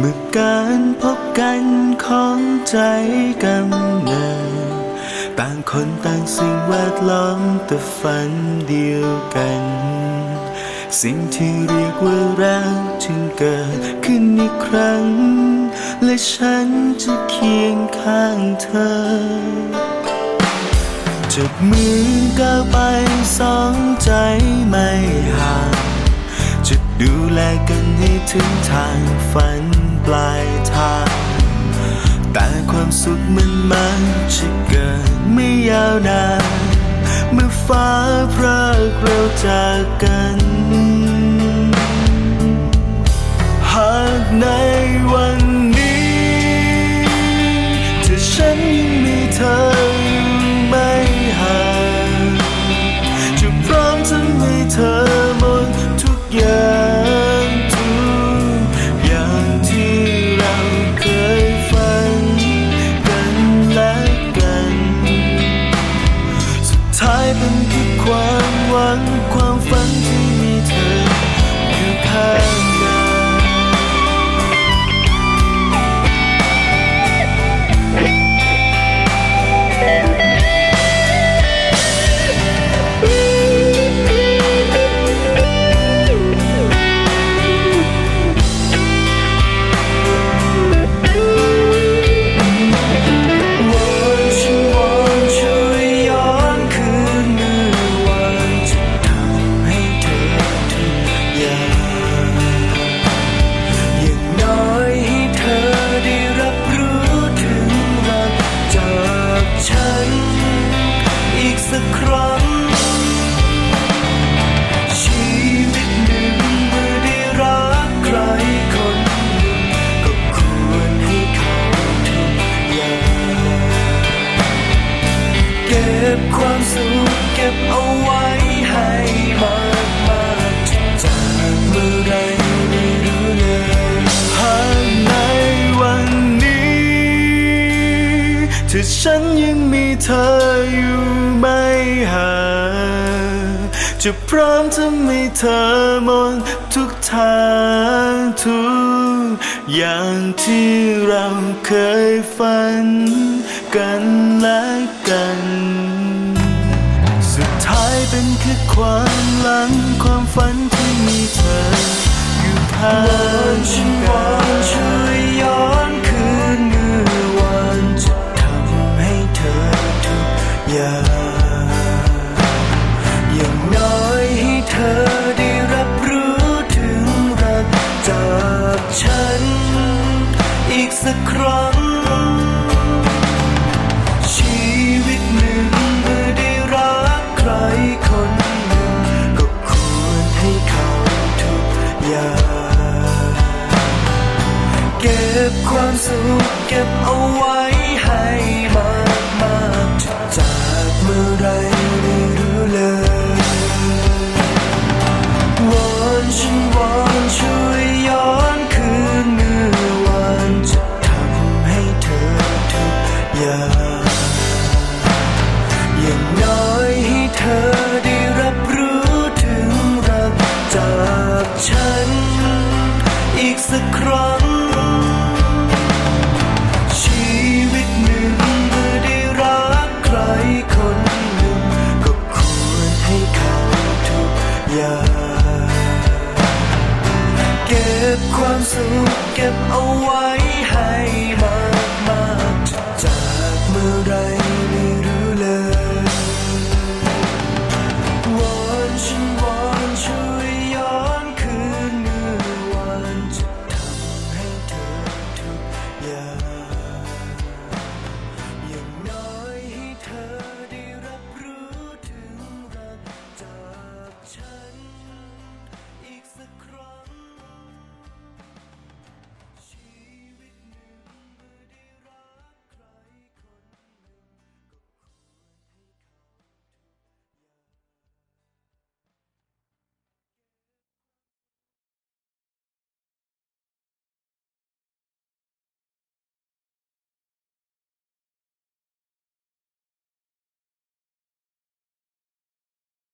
เมื่อการพบกันของใจกำเนิดต่างคนต่างสิ่งแวดล้อมแต่ฝันเดียวกัน สิ่งที่เรียกว่ารักจึงเกิดขึ้นอีกครั้ง และฉันจะเคียงข้างเธอจับมือก้าวไปสองใจไม่ห่าง ดูแลกันให้ถึงทางฝันปลายทาง แต่ความสุขมันมันจะเกิดไม่ยาวนาน เมื่อฟ้าพรากเราจากกัน ก็บความสุขเก็บเอาไว้ให้มากมากจากเมื่อไรไม่รู้เลยหากในวันนี้ถ้าฉันยังมีเธออยู่ไม่ห่างจะพร้อมทำให้เธอหมดทุกทางทุกอย่างที่เราเคยฝันกันและกันายเป็นแค่ความหลังความฝันที่มีเธออยู่ข้างฉัน เก็บความสุขเก็บเอาไว้ให้มากมากจากเมื่อไรไม่รู้เลยวอนฉันวอนช่วยย้อนคืนเมื่อวันจะทำให้เธอทุกอย่างอย่างน้อยให้เธอได้รับรู้ถึงรักจากฉัน อีกสักครั้ง สุขเก็บเอาไว้ให้มา